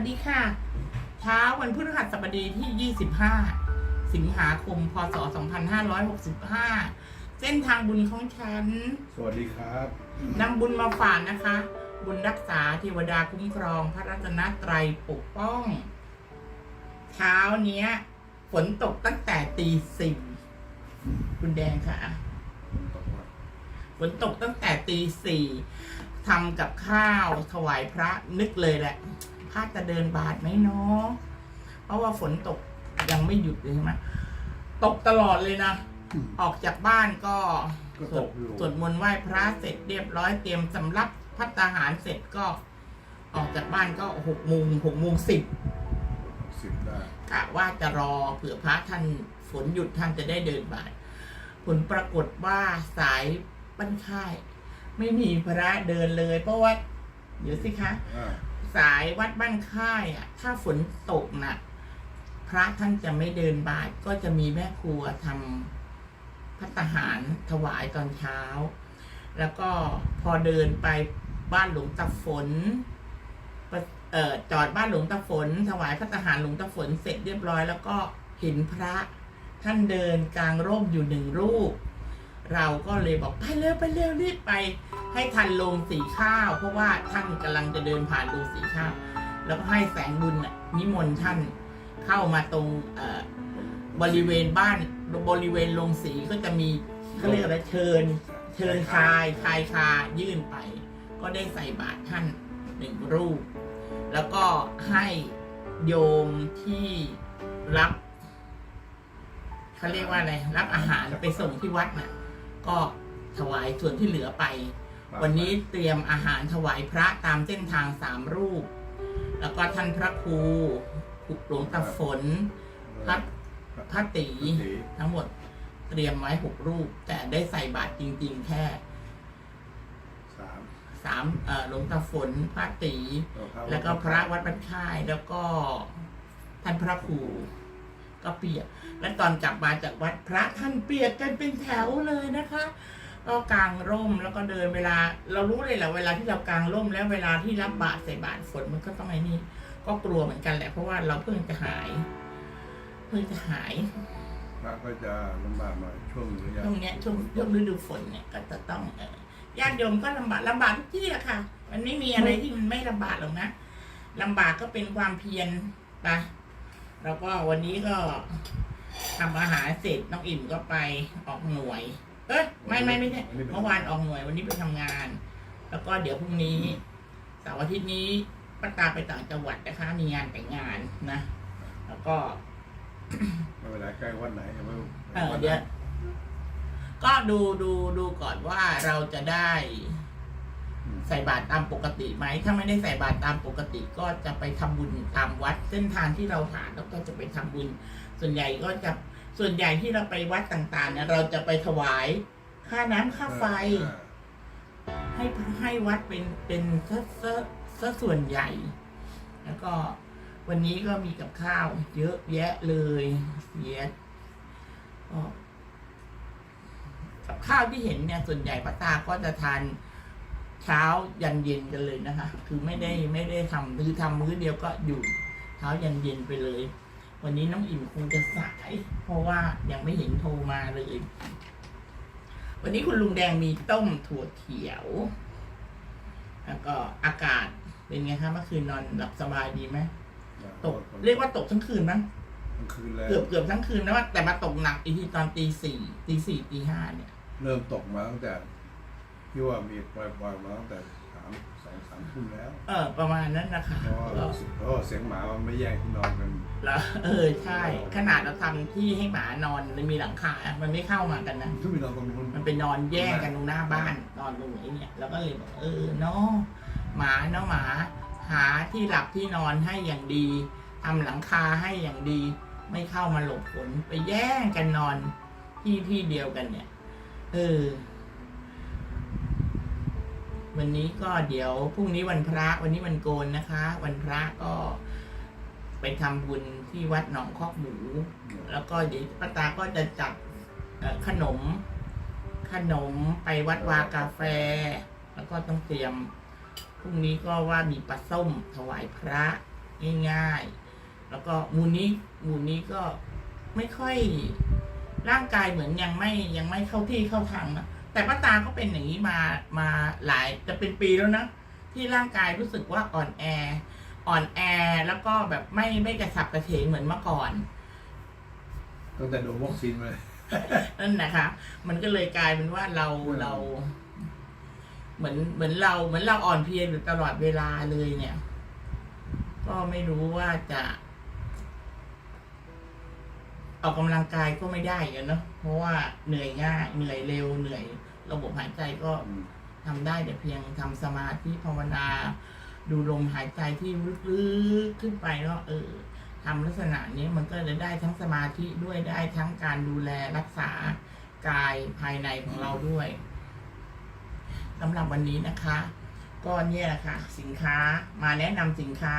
วัสดีค่ะ เช้าวันพฤหัสบดีที่ 25 สิงหาคม พศ 2565 เส้นทางบุญของฉัน สวัสดีครับนำบุญมาฝากนะคะ บุญรักษาเทวดาคุ้มครอง พระรัตนตรัยปกป้อง เช้าเนี้ยฝนตกตั้งแต่ตีสี่คุณแดงค่ะ ฝนตกตั้งแต่ตีสี่ ทำกับข้าวถวายพระนึกเลยแหละพระจะเดินบาทไหมเนาะเพราะว่าฝนตกยังไม่หยุดเลยใช่ไหมตกตลอดเลยนะอืมออกจากบ้านก็ก็สตวดกอยู่ สวดมนต์ไหว้พระเสร็จเรียบร้อยเตรียมสำรับพัตตาหารเสร็จก็ ออกจากบ้านก็หกโมงหกโมงสิบสิบได้กะว่าจะรอเผื่อพระท่านฝนหยุดท่านจะได้เดินบาทผลปรากฏว่าสายบ้านค่าย ไม่มีพระเดินเลย เพราะว่าเดี๋ยวสิคะ อ่าสายวัดบ้านค่ายอะ ถ้าฝนตกน่ะ พระท่านจะไม่เดินบาทก็จะมีแม่ครัวทำพัตตาหารถวายตอนเช้า แล้วก็พอเดินไปบ้านหลวงตาฝนปะเอ่อจอดบ้านหลวงตาฝน ถวายพัตตาหารหลวงตาฝนเสร็จเรียบร้อย แล้วก็เห็นพระท่านเดินกลางร่มอยู่หนึ่งรูป เราก็เลยบอกไปเร็วไปเร็วรีบไป ให้ทันลงสีข้าว เพราะว่าท่านกำลังจะเดินผ่านลงสีข้าว แล้วก็ให้แสงบุญนิมนต์ท่านเข้ามาตรงบริเวณบ้านบริเวณลงสีก็จะมีเขาเรียกอะไรเชิญ เชิญชายชายคายื่นไป ก็ได้ใส่บาตรท่านหนึ่งรูป แล้วก็ให้โยมที่รับเขาเรียกว่าอะไร รับอาหารไปส่งที่วัดน่ะ ก็ถวายส่วนที่เหลือไป วันนี้เตรียมอาหารถวายพระตามเส้นทางสามรูป แล้วก็ท่านพระครูหลวงตาฝนพระพระตีตีทั้งหมดเตรียมไว้หกรูป แต่ได้ใส่บาตรจริง ๆ แค่สามสามเอ่อหลวงตาฝนพระตีต่อเข้าแล้วก็พระวัดบ้านค่ายแล้วก็ท่านพระครูก็เปียก และตอนกลับมาจากวัดพระท่านเปียกกันเป็นแถวเลยนะคะ ก็กางร่มแล้วก็เดินเวลา เรารู้เลยแหละเวลาที่เรากางร่มแล้วเวลาที่รับบาตรใส่บาตรฝนมันก็ต้องไอ้นี่ก็กลัวเหมือนกันแหละเพราะว่าเราเพิ่งจะหาย เพิ่งจะหายพระก็จะลำบากหน่อยช่วงระยะช่วงเนี้ยช่วงช่วงฤดูฝนเนี่ยก็จะต้องเอ่อญาติโยมก็ลำบากลำบากทุกที่แหละค่ะ มันไม่มีอะไรที่มันไม่ลำบากหรอกนะลำบากก็เป็นความเพียรไปแล้วก็วันนี้ก็ ทำอาหารเสร็จน้องอิ่มก็ไปออกหน่วย เอ้ยไม่ไม่ไม่ใช่เมื่อวานออกหน่วยวันนี้ไปทำงาน แล้วก็เดี๋ยวพรุ่งนี้เสาร์อาทิตย์นี้ป้าตาไปต่างจังหวัดนะคะมีงานแต่งงานนะ แล้วก็ ไม่เป็นไรใกล้วันไหนยังไม่เออเดี๋ยวก็ดูดูดูก่อนว่าเราจะได้อืมใส่บาตรตามปกติไหม ถ้าไม่ได้ใส่บาตรตามปกติก็จะไปทำบุญตามวัด เส้นทางที่เราผ่านแล้วก็จะไปทำบุญ ส่วนใหญ่ก็จะส่วนใหญ่ที่เราไปวัดต่างๆเนี่ยเราจะไปถวายค่าน้ำค่าไฟอ่าให้ให้วัดเป็นเป็นซะซะซะส่วนใหญ่ แล้วก็วันนี้ก็มีกับข้าว เยอะแยะเลยเสียก็กับข้าวที่เห็นเนี่ยส่วนใหญ่ป้าตาก็จะทานเช้ายันเย็นกันเลยนะคะ คือไม่ได้ไม่ได้ทำคือทำมื้อเดียวก็อยู่เช้ายันเย็นไปเลย วันนี้น้องอิ่มคงจะสาย เพราะว่ายังไม่เห็นโทรมาเลย วันนี้คุณลุงแดงมีต้มถั่วเขียว แล้วก็อากาศเป็นไงคะเมื่อคืนนอนหลับสบายดีไหมตก เรียกว่าตกทั้งคืนมั้งกลางคืนแล้วเกือบเกือบทั้งคืนนะว่าแต่มาตกหนักอีกทีตอนตีสี่ตีสี่ตีห้าเนี่ย เริ่มตกมาตั้งแต่ที่ว่ามีปล่อยๆมาตั้งแต่สามสองสามทุ่มแล้วเออ ประมาณนั้นนะคะเพราะว่าก็เพราะว่าเสียงหมามันไม่แย่งที่นอนกัน แล้วเออใช่ ขนาดเราทำที่ให้หมานอนมันมีหลังคามันไม่เข้ามากันนะ ทุกมีนอนตรงนู้นมันไปนอนแย่งกันตรงหน้าบ้านนอนตรงนี้เนี่ยแล้วก็เลยบอกเออเนาะหมาเนาะหมา หาที่หลับที่นอนให้อย่างดีทำหลังคาให้อย่างดี ไม่เข้ามาหลบฝนไปแย่งกันนอนที่ที่เดียวกันเนี่ย เออ วันนี้ก็เดี๋ยวพรุ่งนี้วันพระวันนี้วันโกนนะคะ วันพระก็ไปทำบุญที่วัดหนองคอกหมู แล้วก็เดี๋ยวป้าตาก็จะจัดขนม ขนมไปวัดวากาแฟ แล้วก็ต้องเตรียมพรุ่งนี้ก็ว่ามีปลาส้มถวายพระง่ายๆ แล้วก็มูนี้มูนี้ก็ไม่ค่อยร่างกายเหมือนยังไม่ยังไม่เข้าที่เข้าทางนะ แต่ป้าตาก็เป็นอย่างนี้มามาหลายจะเป็นปีแล้วนะ ที่ร่างกายรู้สึกว่าอ่อนแอ อ่อนแอแล้วก็แบบไม่ไม่กระสับกระเฉงเหมือนเมื่อก่อน ตั้งแต่โดนวัคซีนมาเลยนั่นนะคะ มันก็เลยกลายเป็นว่าเราอืมเรา เหมือนเหมือนเราเหมือนเราอ่อนเพลียอยู่ตลอดเวลาเลยเนี่ย ก็ไม่รู้ว่าจะ ออกกำลังกายก็ไม่ได้กันเนาะเพราะว่าเหนื่อยง่ายเหนื่อยเร็วเหนื่อย ระบบหายใจก็อืมทำได้แต่เพียงทำสมาธิภาวนา ดูลมหายใจที่ลึกๆขึ้นไปแล้วเออทำลักษณะนี้มันก็จะได้ทั้งสมาธิด้วยได้ทั้งการดูแลรักษากายภายในของเราด้วยสำหรับวันนี้นะคะ ก็เนี่ยแหละค่ะสินค้ามาแนะนำสินค้า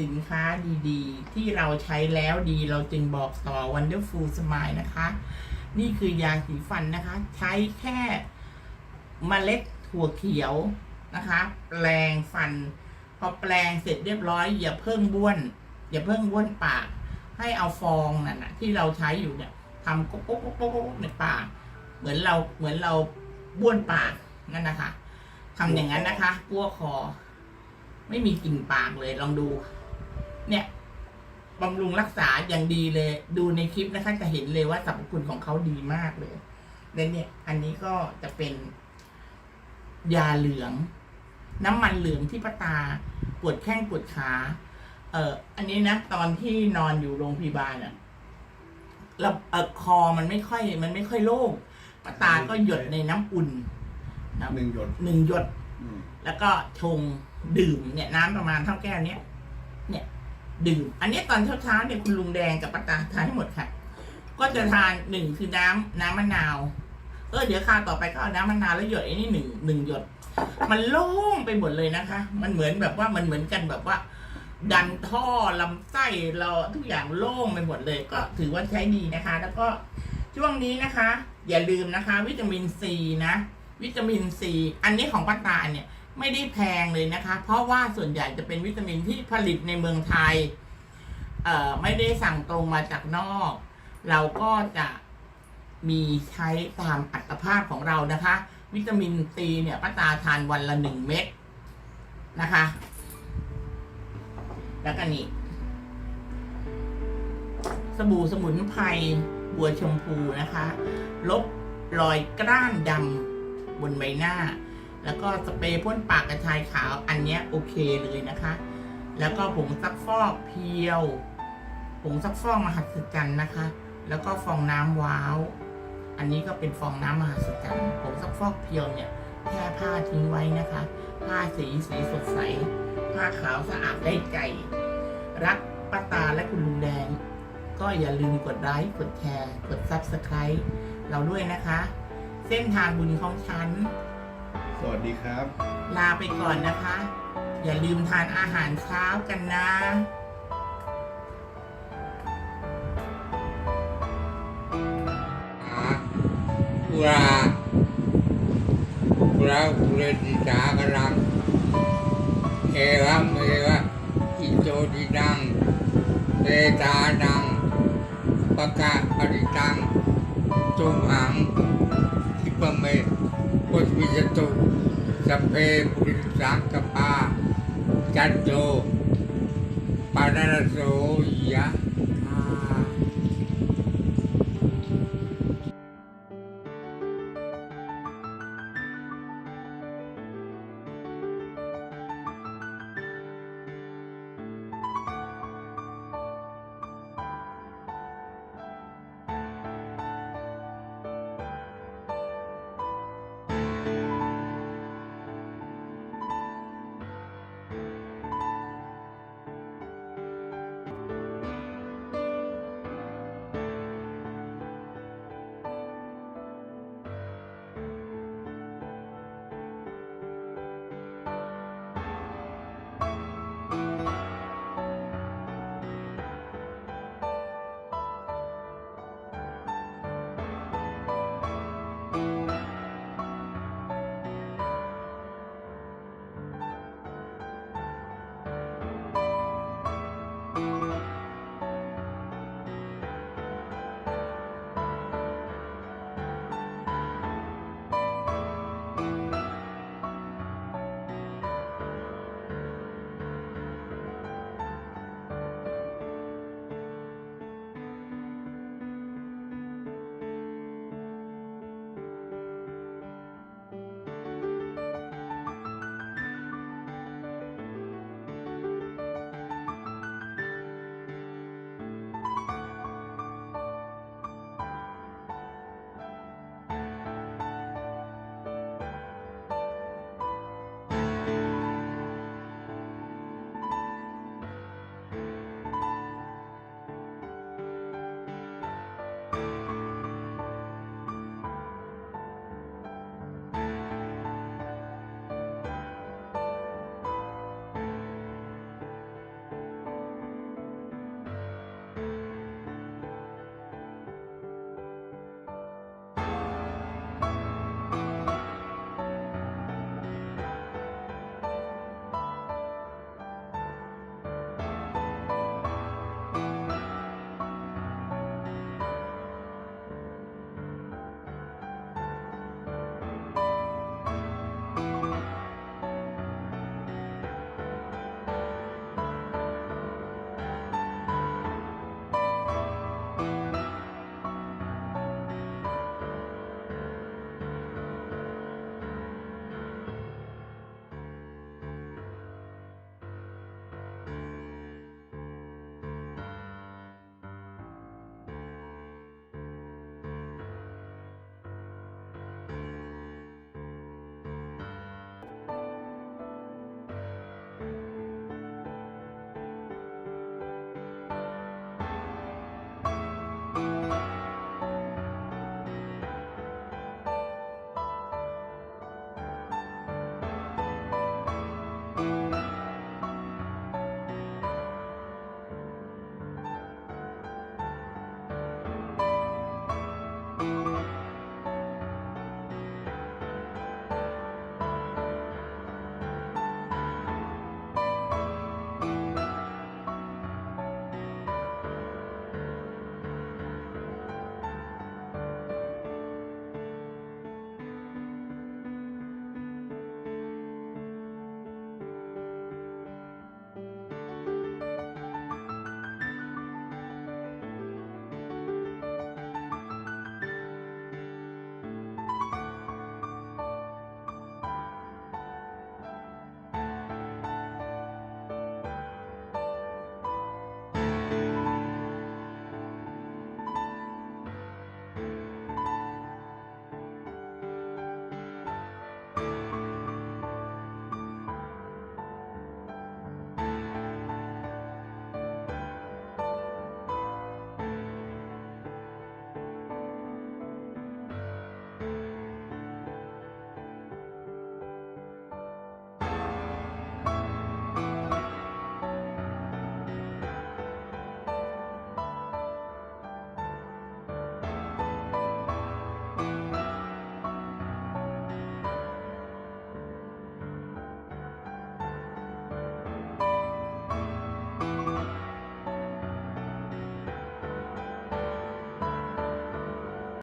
สินค้าดีๆ ที่เราใช้แล้วดีเราจึงบอกต่อ Wonderful Smile นะคะ นี่คือยาสีฟันนะคะ ใช้แค่เมล็ดถั่วเขียวนะคะ แปลงฟัน พอแปลงเสร็จเรียบร้อย อย่าเพิ่งบ้วน อย่าเพิ่งบ้วนปาก ให้เอาฟองนั่นนะที่เราใช้อยู่เนี่ยทำก๊กก๊กก๊กก๊กก๊กในปาก เหมือนเราเหมือนเราบ้วนปากนั่นนะคะทำอย่างนั้นนะคะกั้วคอไม่มีกลิ่นปากเลยลองดู เนี่ยบำรุงรักษาอย่างดีเลย ดูในคลิปนะคะจะเห็นเลยว่าสรรพคุณของเขาดีมากเลยและเนี่ย อันนี้ก็จะเป็น ยาเหลือง น้ำมันเหลืองที่ป้าตาปวดแข้งปวดขา เอ่อ อันนี้นะตอนที่นอนอยู่โรงพยาบาลอะแล้วเอ่อคอมันไม่ค่อย มันไม่ค่อยโล่งป้าตาก็หยดในน้ำอุ่นนะหนึ่งหยดหนึ่งหยดอืมแล้วก็ชงดื่มเนี่ย น้ำประมาณเท่าแก้วเนี้ยเนี่ย ดื่ม อันนี้ตอนเช้าๆเนี่ยคุณลุงแดงกับป้าตาทานให้หมดค่ะ ก็จะทานหนึ่งคือน้ำน้ำมะนาว เออเดี๋ยวคราวต่อไปก็เอาน้ำมะนาวแล้วหยดไอ้นี่หนึ่งหนึ่งหยด มันโล่งไปหมดเลยนะคะ มันเหมือนแบบว่ามันเหมือนกันแบบว่า ดันท่อลำไส้เราทุกอย่างโล่งไปหมดเลย ก็ถือว่าใช้ดีนะคะ แล้วก็ช่วงนี้นะคะ อย่าลืมนะคะ วิตามินซีนะ วิตามินซี อันนี้ของป้าตาเนี่ย ไม่ได้แพงเลยนะคะ เพราะว่าส่วนใหญ่จะเป็นวิตามินที่ผลิตในเมืองไทย เอ่อไม่ได้สั่งตรงมาจากนอก เราก็จะมีใช้ตามอัตภาพของเรานะคะ วิตามินซีเนี่ยป้าตาทานวันละหนึ่งเม็ดนะคะ แล้วก็นี่สบู่สมุนไพรบัวชมพูนะคะ ลบรอยกล้านดำบนใบหน้า แล้วก็สเปรย์พ่นปากกระชายขาวอันนี้โอเคเลยนะคะ แล้วก็ผงซักฟอกเพียวผงซักฟอกมหัศจรรย์นะคะ แล้วก็ฟองน้ำว้าว อันนี้ก็เป็นฟองน้ำมหัศจรรย์ผงซักฟอกเพียวเนี่ยแค่ผ้าทิ้งไว้นะคะ ผ้าสีสีสดใส ผ้าขาวสะอาดได้ใจ รักป้าตาและคุณลุงแดง ก็อย่าลืมกดไลค์กดแชร์ กด Subscribe เราด้วยนะคะ เส้นทางบุญของฉัน สวัสดีครับ ลาไปก่อนนะคะ อย่าลืมทานอาหารเช้ากันนะอุราอุราอุเรติสากลังเอวัมเอวะอิโตดินังเตตานังปะกะปริตังตุมหังทิปะเม พุทธิจตุสพ